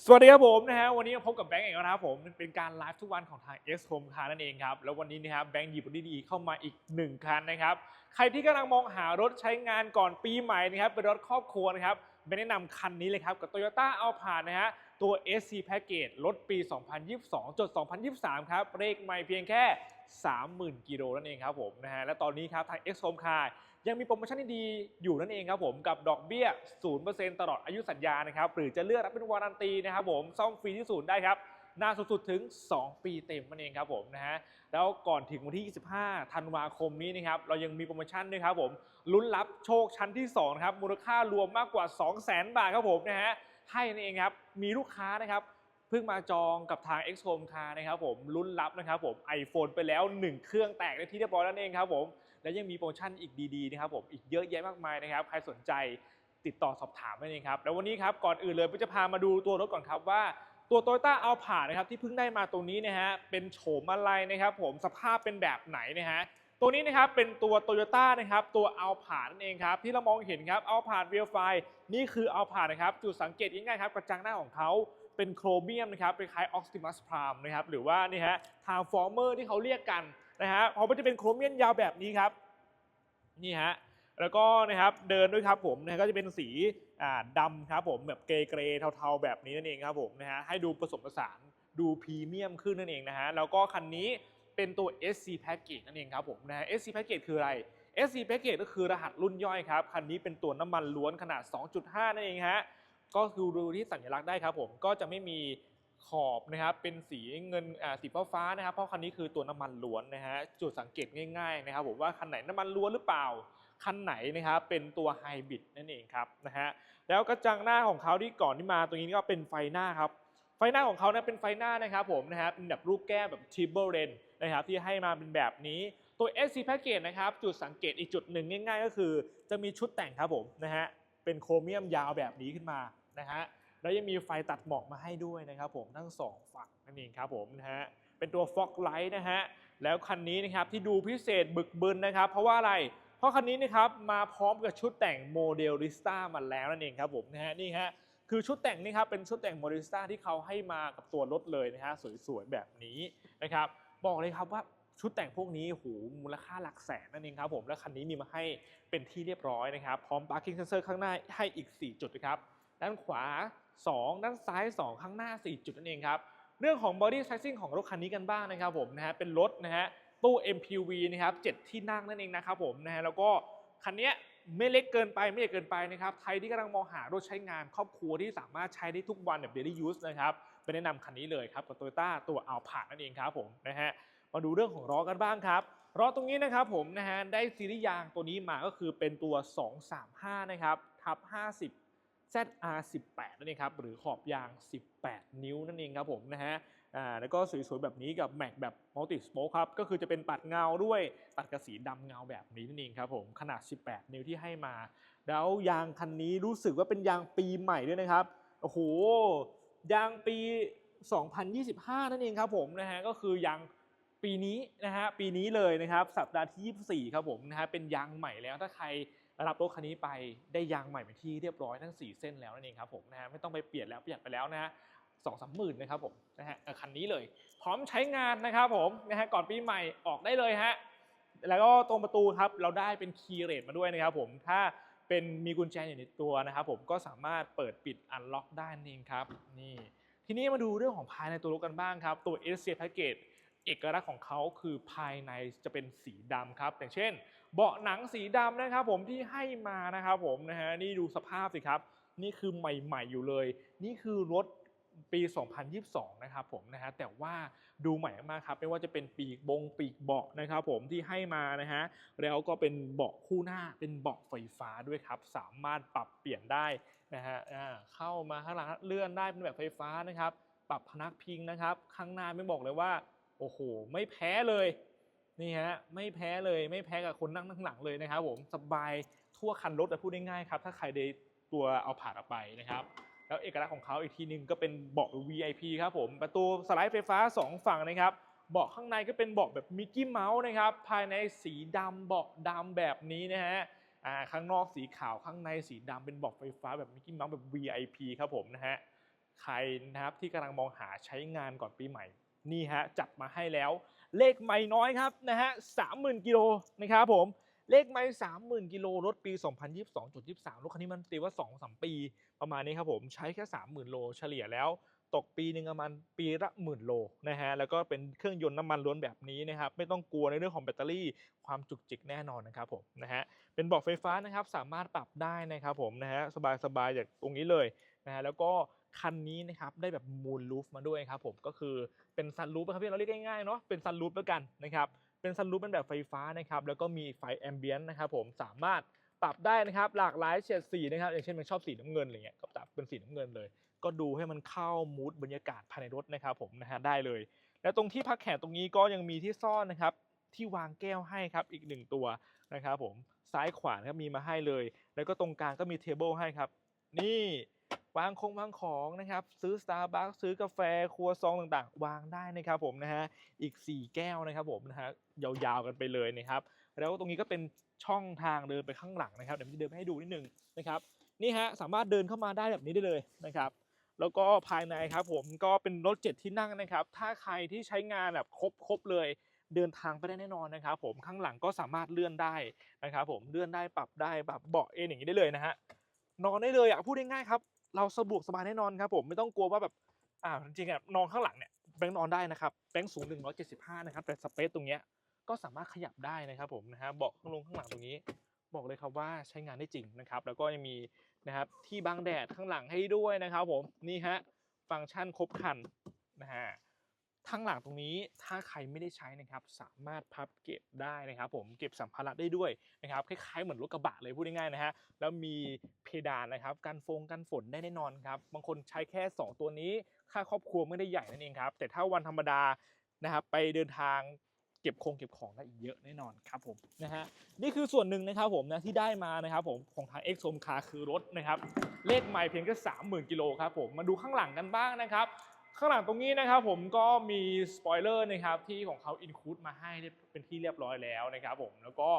สวัสดีครับผมนะฮะวันนี้พบกับแบงก์เองแล้วนะครับผมเป็นการไลฟ์ทุกวันของทาง X Home Car นั่นเองครับแล้ววันนี้นะครับแบงก์หยิบรถดีๆเข้ามาอีก 1 คันนะครับใครที่กำลังมองหารถใช้งานก่อนปีใหม่นะครับเป็นรถครอบครัวนะครับแบงก์แนะนำคันนี้เลยครับกับ Toyota a l p a นะฮะ ตัว SC Package รถปี 2022จด2023 ครับ เลขไม่เพียงแค่ 30,000 กิโลนั่นเองครับผมนะฮะ และตอนนี้ครับทาง X Home Car ยังมีโปรโมชั่นดีๆอยู่นั่นเองครับผมกับดอกเบี้ย 0%ตลอดอายุสัญญานะครับ หรือจะเลือกรับเป็นวารันตีนะครับผม ซ่อมฟรีที่ศูนย์ได้ครับนานสุดๆถึง 2 ปีเต็มนั่นเองครับผมนะฮะแล้วก่อนถึงวันที่ 25 ธันวาคมนี้นะครับเรายังมีโปรโมชั่นด้วยครับผมลุ้นรับโชคชั้นที่2ครับมูลค่ารวมมากกว่า 200,000 บาทครับผมนะฮะ ให้นั่นเองครับมีลูกค้านะครับเพิ่งมาจองกับทาง X Home Car นะครับผมลุ้นรับนะครับผม iPhone ไปแล้ว 1 เครื่องแตกในที่เรียบร้อยนั่นเองครับผมและยังมีโปรโมชั่นอีกดีๆนะครับผมอีกเยอะแยะมากมายนะครับ ใครสนใจติดต่อสอบถามได้เลยครับแล้ววันนี้ครับก่อนอื่นเลยผมจะพามาดูตัวรถก่อนครับว่าตัว Toyota a l p a r นะครับที่เพิ่งได้มาตรงนี้นะฮะเป็นโฉมอะไรนะครับผมสภาพเป็นแบบไหนนะฮะ ตัวนี้นะครับเป็นตัว Toyota นะครับตัว a l p a r นั่นเองครับที่เรามองเห็นครับ a l p a r Real f i นี่คือ a l p a r นะครับจุดสังเกตง่ายๆครับกระจังหน้าของเขาเป็นโครเมียมนะครับเป็นคล้าย Optimus Prime นะครับหรือว่านี่ฮะ Transformer ที่เขาเรียกกันนะฮะเพราะมันจะเป็นโครเมียมยาวแบบนี้ครับนี่ฮะแล้วก็นะครับเดินด้วยครับผมนะก็จะเป็นสีดำครับผมแบบเกรเกรย์เทาๆแบบนี้นั่นเองครับผมนะฮะให้ดูผสมผสานดูพรีเมียมขึ้นนั่นเองนะฮะแล้วก็คันนี้ เป็นตัว SC Package นั่นเองครับผมนะฮะ SC Package คืออะไร SC Package ก็คือรหัสรุ่นย่อยครับ คันนี้เป็นตัวน้ำมันล้วนขนาด 2.5 นั่นเองฮะ ก็คือดูที่สัญลักษณ์ได้ครับผม ก็จะไม่มีขอบนะครับเป็นสีเงินอ่าสีฟ้านะครับเพราะคันนี้คือตัวน้ำมันล้วนนะฮะจุดสังเกตง่ายๆนะครับผมว่าคันไหนน้ำมันล้วนหรือเปล่า คันไหนนะครับเป็นตัวไฮบริดนั่นเองครับนะฮะแล้วกระจังหน้าของเขาที่ก่อนที่มาตรงนี้ก็เป็นไฟหน้าครับ ฟหน้าของเขานะเป็นไฟหน้านะครับผมนะฮะเป็นแบบรูปแก้วแบบทิเบิลเรนนะครับที่ให้มาเป็นแบบนี้ตัว SC Package นะครับจุดสังเกตอีกจุดหนึ่งง่าย ๆ ก็คือ จะมีชุดแต่งครับผมนะฮะเป็นโครเมียมยาวแบบนี้ขึ้นมานะฮะแล้วยังมีไฟตัดหมอกมาให้ด้วยนะครับผมทั้งสองฝั่งนั่นเองครับผมนะฮะเป็นตัว Fog Light นะฮะแล้วคันนี้นะครับที่ดูพิเศษบึกบึนนะครับ เพราะว่าอะไรเพราะคันนี้นะครับมาพร้อมกับชุดแต่งโมเดลริสตามาแล้วนั่นเองครับผมนะฮะนี่ฮะ คือชุดแต่งนี่ครับเป็นชุดแต่งโมดลริสตาที่เขาให้มากับตัวรถเลยนะฮะสวยๆแบบนี้นะครับบอกเลยครับว่าชุดแต่งพวกนี้โหมูลค่าหลักแสนนั่นเองครับผมและคันนี้มีมาให้เป็นที่เรียบร้อยนะครับ พร้อม parking sensor ข้างหน้าให้อีก 4 จุดนะครับด้านขวา 2 ด้านซ้าย 2 ข้างหน้า 4 จุดนั่นเองครับเรื่องของ body sizing ของรถคันนี้กันบ้างนะครับผมนะฮะเป็นรถนะฮะตู้ MPV นะครับ7ที่นั่งนั่นเองนะครับผมนะฮะแล้วก็คันเนี้ย ไม่เล็กเกินไปไม่ใหญ่เกินไปนะครับใครที่กำลังมองหารถใช้งานครอบครัวที่สามารถใช้ได้ทุกวันแบบ daily use นะครับไปแนะนำคันนี้เลยครับกับ Toyota ตัว Alphard นั่นเองครับผมนะฮะมาดูเรื่องของล้อกันบ้างครับล้อตรงนี้นะครับผมนะฮะได้ซีรีส์ยางตัวนี้มาก็คือเป็นตัว 235 นะครับทับ 50 ZR18 นั่นเองครับหรือขอบยาง 18 นิ้วนั่นเองครับผมนะฮะ อ่าแล้วก็สวยๆแบบนี้กับแม็กแบบมัลติสโปคครับก็คือจะเป็นปัดเงาด้วยตัดกับสีดำเงาแบบนี้นั่นเองครับผมขนาด 18 นิ้วที่ให้มา แล้วยางคันนี้รู้สึกว่าเป็นยางปีใหม่ด้วยนะครับโอ้โหยางปี 2025 นั่นเองครับผมนะฮะก็คือยางปีนี้นะฮะปีนี้เลยนะครับสัปดาห์ที่ 24 ครับผมนะฮะเป็นยางใหม่แล้วถ้าใครรับรถคันนี้ไปได้ยางใหม่เป็นที่เรียบร้อยทั้ง 4 เส้นแล้วนั่นเองครับผมนะฮะไม่ต้องไปเปลี่ยนแล้วประหยัดไปแล้วนะฮะ สองสามหมื่นนะครับผมนะฮะคันนี้เลย พร้อมใช้งานนะครับผมนะฮะก่อนปีใหม่ออกได้เลยฮะแล้วก็ตรงประตูครับเราได้เป็นคีย์เรทมาด้วยนะครับผมถ้าเป็นมีกุญแจอยู่ในตัวนะครับผมก็สามารถเปิดปิดอันล็อกได้นั่ครับนี่ทีนี้มาดูเรื่องของภายในตัวรถกันบ้างครับ ตัว s อ Package เอกลักษณ์ของเขาคือภายในจะเป็นสีดำครับ อย่างเช่น เบาะหนังสีดำนะครับผมที่ให้มานะครับผมนะฮะนี่ดูสภาพสิครับ นี่คือใหม่ ๆ อยู่เลย นี่คือรถ ปี 2022 นะครับผมนะฮะแต่ว่าดูใหม่มากครับไม่ว่าจะเป็นปีกบงปีกเบาะนะครับผมที่ให้มานะฮะแล้วก็เป็นเบาะคู่หน้าเป็นเบาะไฟฟ้าด้วยครับ สามารถปรับเปลี่ยนได้นะฮะเข้ามาข้างหลังเลื่อนได้เป็นแบบไฟฟ้านะครับ ปรับพนักพิงนะครับ ข้างหน้าไม่บอกเลยว่าโอ้โหไม่แพ้เลยนี่ฮะไม่แพ้เลยไม่แพ้กับคนนั่งข้างหลังเลยนะครับผมสบายทั่วคันรถแต่พูดได้ง่ายครับถ้าใครได้ตัวเอาผ่านออกไปนะครับ แล้วเอกลักษณ์ของเขาอีกทีหนึงก็เป็นเบาะ VIP ครับผมประตูสไลด์ไฟฟ้า 2 ฝั่งนะครับเบาะข้างในก็เป็นเบาะแบบมิกกี้เมาส์นะครับภายในสีดำเบาะดำแบบนี้นะฮะอ่าข้างนอกสีขาวข้างในสีดำเป็นเบาะไฟฟ้าแบบมิกกี้เมาส์แบบ VIP ครับผมนะฮะใครนะครับที่กำลังมองหาใช้งานก่อนปีใหม่ นี่ฮะจัดมาให้แล้ว เลขไม่น้อยครับนะฮะสามหมื่นกิโลนะครับผม เลขไม่สามหมื่นกิโลรถปี 2022.23 รถคันนี้มันตีว่า 2-3 ปี ประมาณนี้ครับผมใช้แค่ 30,000 โลเฉลี่ยแล้วตกปีหนึ่งประมาณปีละหมื่นโลนะฮะแล้วก็เป็นเครื่องยนต์น้ำมันล้วนแบบนี้นะครับไม่ต้องกลัวในเรื่องของแบตเตอรี่ความจุกจิกแน่นอนนะครับผมนะฮะเป็นบอกไฟฟ้านะครับสามารถปรับได้นะครับผมนะฮะสบายๆจากตรงนี้เลยนะฮะแล้วก็คันนี้นะครับได้แบบมูลลูฟมาด้วยครับผมก็คือเป็นซันรูฟนะครับที่เราเรียกง่ายๆเนาะเป็นซันรูฟแล้วกันนะครับ เป็นซันรูฟเป็นแบบไฟฟ้านะครับแล้วก็มีไฟแอมเบียนต์นะครับผมสามารถปรับได้นะครับหลากหลายเฉดสีนะครับอย่างเช่นมันชอบสีน้ำเงินอะไรเงี้ยก็ปรับเป็นสีน้ำเงินเลย ก็ดูให้มันเข้ามูดบรรยากาศภายในรถนะครับผมนะฮะได้เลย แล้วตรงที่พักแขนตรงนี้ก็ยังมีที่ซ่อนนะครับที่วางแก้วให้ครับอีกหนึ่งตัวนะครับผมซ้ายขวานครับมีมาให้เลย แล้วก็ตรงกลางก็มีเทเบิลให้ครับนี่ วางคงวางของนะครับ ซื้อ Starbucks ซื้อกาแฟครัวซองต่างๆ วางได้นะครับผมนะฮะอีก 4 แก้วนะครับผมนะฮะยาวๆกันไปเลยนะครับ แล้วตรงนี้ก็เป็นช่องทางเดินไปข้างหลังนะครับเดี๋ยวผมจะเดินไปให้ดูนิดนึงนะครับนี่ฮะสามารถเดินเข้ามาได้แบบนี้ได้เลยนะครับ แล้วก็ภายในครับผมก็เป็นรถเจ็ดที่นั่งนะครับ ถ้าใครที่ใช้งานแบบครบครบเลยเดินทางไปได้แน่นอนนะครับ ผมข้างหลังก็สามารถเลื่อนได้นะครับ ผมเลื่อนได้ปรับได้ปรับเบาะเอนอย่างนี้ได้เลยนะฮะนอนได้เลยอะพูดง่ายๆครับ เราสะดวกสบายแน่นอนครับผมไม่ต้องกลัวว่าแบบอ่าจริงๆอะนอนข้างหลังเนี่ยแบงค์นอนได้นะครับแบงค์สูง 175 นะครับ แต่สเปซตรงเนี้ยก็สามารถขยับได้นะครับผมนะฮะเบาะข้างลงข้างหลังตรงนี้ บอกเลยครับว่าใช้งานได้จริงนะครับ แล้วก็ยังมีนะครับที่บังแดดข้างหลังให้ด้วยนะครับผมนี่ฮะฟังก์ชันครบครันนะฮะ ข้งหลังตรงนี้ถ้าใครไม่ได้ใช้นะครับสามารถพับเก็บได้นะครับ ผมเก็บสัมภาระได้ด้วยนะครับคล้ายๆเหมือนรถกระบะเลยพูดง่ายๆนะฮะแล้วมีเพดานนะครับกันฟงกันฝนได้แน่นอนครับบางคนใช้แค่ 2 ตัวนี้ ค่าครอบครัวไม่ได้ใหญ่นั่นเองครับ แต่ถ้าวันธรรมดานะครับไปเดินทางเก็บคงเก็บของได้อีกเยอะแน่นอนครับผมนะฮะนี่คือส่วนหนึ่งนะครับผมนะที่ได้มานะครับผมของทาง X Home Car คือรถนะครับเลขไม่เพียงแค่30,000กิโลครับผมมาดูข้างหลังกันบ้างนะครับ ข้างหลังตรงนี้นะครับผมก็มีสปอยเลอร์นะครับที่ของเขาอินคูดมาให้เป็นที่เรียบร้อยแล้วนะครับผมแล้วก็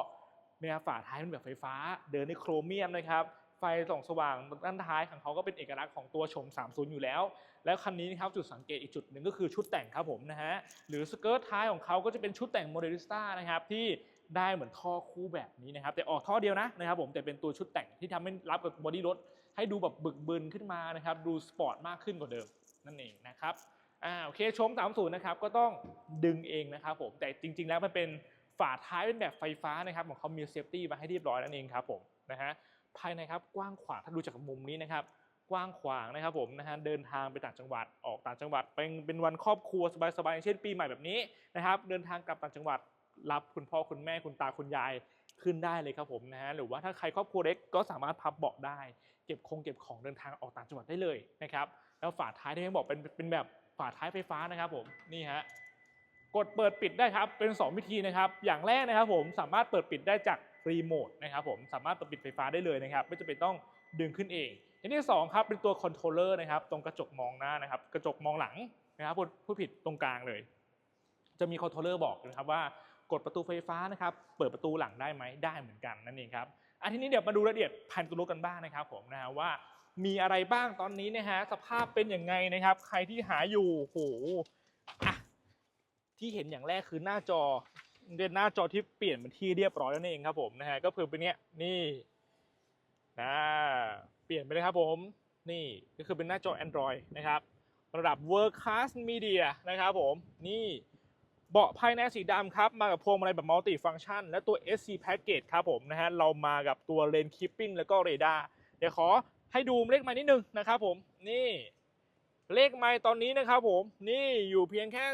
เนีฝาท้ายเป็นแบบไฟฟ้าเดินในโครเมียมนะครับไฟส่องสว่างด้านท้ายของเขาก็เป็นเอกลักษณ์ของตัวชม 30 อยู่แล้ว แล้วคันนี้นะครับจุดสังเกตอีกจุดหนึ่งก็คือชุดแต่งครับผมนะฮะหรือสเกิร์ตท้ายของเขาก็จะเป็นชุดแต่งโมเดลิสต้านะครับที่ได้เหมือนท่อคู่แบบนี้นะครับแต่ออกท่อเดียวนะนะครับผมแต่เป็นตัวชุดแต่งที่ทำให้รับกับบอดี้รถให้ดูแบบบึกบึนขึ้นมานะครับดูสปอร์ตมากขึ้นกว่าเดิม นั่นเองนะครับอ่าโอเคชม 30 นะครับก็ต้องดึงเองนะครับผมแต่จริง ๆ แล้วมันเป็นฝาท้ายเป็นแบบไฟฟ้านะครับของเขามีเซฟตี้มาให้เรียบร้อยนั่นเองครับผมนะฮะภายในครับกว้างขวางถ้าดูจากมุมนี้นะครับกว้างขวางนะครับผมนะฮะเดินทางไปต่างจังหวัดออกต่างจังหวัดเป็นเป็นวันครอบครัวสบายๆอย่างเช่นปีใหม่แบบนี้นะครับเดินทางกลับต่างจังหวัดรับคุณพ่อคุณแม่คุณตาคุณยายขึ้นได้เลยครับผมนะฮะหรือว่าถ้าใครครอบครัวเล็กก็สามารถพับเบาะได้ เก็บคงเก็บของเดินทางออกต่างจังหวัดได้เลยนะครับ แล้วฝาท้ายที่ผมบอกเป็นเป็นแบบฝาท้ายไฟฟ้านะครับผมนี่ฮะกดเปิดปิดได้ครับเป็น 2 วิธีนะครับ อย่างแรกนะครับผมสามารถเปิดปิดได้จากรีโมทนะครับผมสามารถเปิดปิดไฟฟ้าได้เลยนะครับ ไม่จำเป็นต้องดึงขึ้นเองอันที่สองครับเป็นตัวคอนโทรลเลอร์นะครับตรงกระจกมองหน้านะครับ กระจกมองหลังนะครับพูดพูดผิดตรงกลางเลย จะมีคอนโทรลเลอร์บอกนะครับว่ากดประตูไฟฟ้านะครับเปิดประตูหลังได้ไหมได้เหมือนกันนั่นเองครับอันทีนี้เดี๋ยวมาดูรายละเอียดภายในตัวรถกันบ้างนะครับผมนะฮะว่า มีอะไรบ้างตอนนี้นะฮะสภาพเป็นอย่างไงนะครับ ใครที่หาอยู่โหอะที่เห็นอย่างแรกคือหน้าจอเป็นหน้าจอที่เปลี่ยนเป็นที่เรียบร้อยแล้วนั่นเองครับผมนะฮะก็คือเป็นเนี้ยนี่นะเปลี่ยนไปเลยครับผมนี่ก็คือเป็นหน้าจอ Android นะครับ ระดับ World Class Media นะครับผมนี่เบาะภายในสีดำครับ มากับพวงมาลัยแบบ Multi Function และตัว SC Package ครับผมนะฮะเรามากับตัว Lane Keeping แล้วก็ Radar เดี๋ยวขอ ให้ดูเลขไม้นิดนึงนะครับผมนี่เลขไม้ตอนนี้นะครับผมนี่อยู่เพียงแค่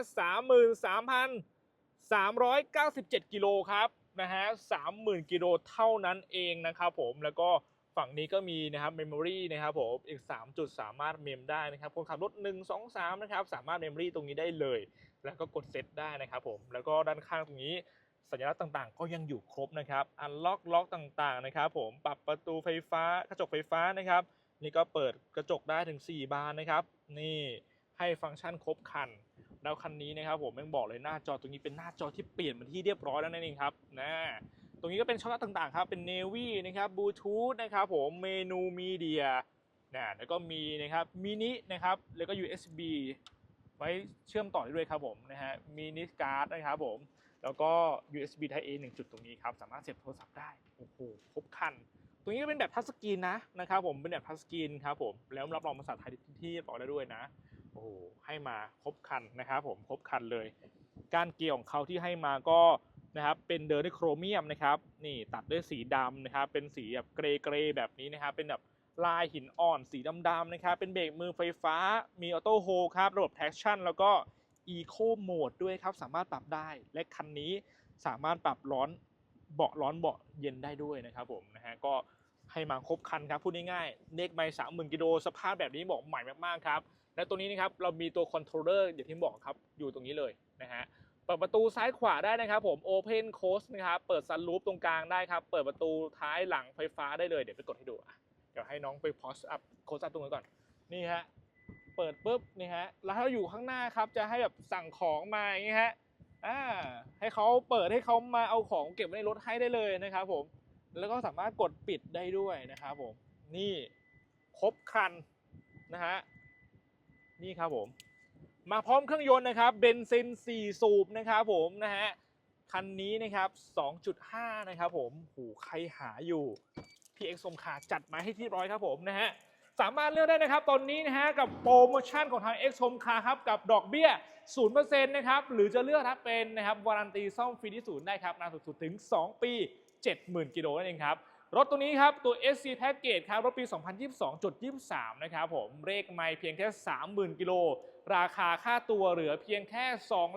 33,397 กิโลครับนะฮะ30,000 กิโลเท่านั้นเองนะครับผมแล้วก็ฝั่งนี้ก็มีนะครับเมมโมรีนะครับผมอีก 3 จุดสามารถเมมได้นะครับคนขับรถ 1 2 3 นะครับ สามารถเมมโมรีตรงนี้ได้เลย แล้วก็กดเซตได้นะครับผมแล้วก็ด้านข้างตรงนี้ สัญลักษณ์ต่างๆ ก็ยังอยู่ครบนะครับ อันล็อกล็อกต่างๆนะครับผม ปรับประตูไฟฟ้ากระจกไฟฟ้านะครับ นี่ก็เปิดกระจกได้ถึง 4 บานนะครับ นี่ให้ฟังก์ชันครบคัน แล้วคันนี้นะครับผมยังบอกเลยหน้าจอตรงนี้เป็นหน้าจอที่เปลี่ยนมาที่เรียบร้อยแล้วนั่นเองครับ นะตรงนี้ก็เป็นช่องต่างๆครับ เป็นเนวี่นะครับบลูทูธนะครับผมเมนูมีเดียนะแล้วก็มีนะครับมินินะครับ แล้วก็ USB ไว้เชื่อมต่อได้ด้วยครับผมนะฮะมินิการ์ดนะครับผม แล้วก็ USB Type A 1 จุดตรงนี้ครับ สามารถเสียบโทรศัพท์ได้ โอ้โห ครบคัน ตรงนี้ก็เป็นแบบทัชสกรีนนะนะครับผม เป็นแบบทัชสกรีนครับผม แล้วรับรองภาษาไทยที่บอกได้ด้วยนะ โอ้โห ให้มาครบคันนะครับผม ครบคันเลย การเกี่ยวของเขาที่ให้มาก็นะครับ เป็นเดินด้วยโครเมียมนะครับ นี่ตัดด้วยสีดำนะครับ เป็นสีแบบเกรย์เกรย์แบบนี้นะครับ เป็นแบบลายหินอ่อนสีดำๆนะครับ เป็นเบรกมือไฟฟ้า มีออโต้โฮครับ ระบบ traction แล้วก็ Eco Mode ด้วยครับ สามารถปรับได้ และคันนี้สามารถปรับร้อนเบาะร้อนเบาะเย็นได้ด้วยนะครับผมนะฮะก็ให้มาครบคันครับพูดง่ายๆเนกไม่สามหมื่นกิโลสภาพแบบนี้บอกใหม่มากๆครับและตัวนี้นะครับเรามีตัวคอนโทรลเลอร์อย่างที่บอกครับอยู่ตรงนี้เลยนะฮะเปิดประตูซ้ายขวาได้นะครับผม Open Coast นะครับเปิดซันรูฟตรงกลางได้ครับ เปิดประตูท้ายหลังไฟฟ้าได้เลยเดี๋ยวไปกดให้ดูเดี๋ยวให้น้องไปพอสอัพโคสอัพตรงนี้ก่อนนี่ฮะ เปิดปุ๊บนี่ฮะแล้วถ้าอยู่ข้างหน้าครับจะให้แบบสั่งของมาอย่างงี้ฮะอ่าให้เขาเปิดให้เขามาเอาของเก็บไว้ในรถให้ได้เลยนะครับผมแล้วก็สามารถกดปิดได้ด้วยนะครับผมนี่ครบคันนะฮะนี่ครับผมมาพร้อมเครื่องยนต์นะครับเบนซิน 4 สูบนะครับผมนะฮะคันนี้นะครับ 2.5 นะครับผม หูใครหาอยู่ พี่เอ็กซ์สมคาจัดมาให้ที่ร้อยครับผมนะฮะ สามารถเลือกได้นะครับตอนนี้นะฮะกับโปรโมชั่นของทาง X Home Car ครับกับดอกเบี้ย 0%นะครับหรือจะเลือกครับเป็นนะครับวารันตีซ่อมฟรีที่ศูนย์ได้ครับนานสุดถึง 2 ปี 70,000 กิโลนั่นเองครับ รถตัวนี้ครับ ตัว SC Package ครับ รถปี 2022.23 นะครับผมเลขไม่เพียงแค่ 30,000 กิโล ราคาค่าตัวเหลือเพียงแค่2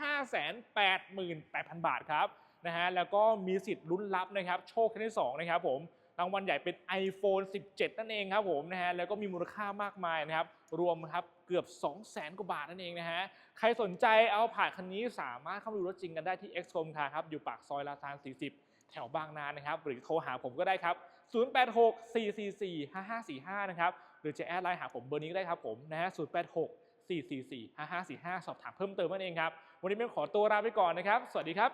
5 8 8 0 0 0 บาทครับนะฮะแล้วก็มีสิทธิ์ลุ้นรับนะครับโชคครั้งที่ 2 นะครับผมางวัลใหญ่เป็น iPhone 17 นั่นเองครับผมนะฮะแล้วก็มีมูลค่ามากมายนะครับรวมครับเกือบ 200,000กว่าบาทนั่นเองนะฮะใครสนใจเอาผ่านคันนี้สามารถเข้ามาดูรถจริงกันได้ที่ X Home Car ครับอยู่ปากซอยลาซาน 40 แถวบางนานะครับหรือโทรหาผมก็ได้ครับ 086-444-5545 นะครับหรือจะแอดไลน์หาผมเบอร์นี้ก็ได้ครับผมนะฮะ086 444 5545 สอบถามเพิ่มเติมนั่นเองครับ วันนี้เป็นขอตัวลาไปก่อนนะครับ สวัสดีครับ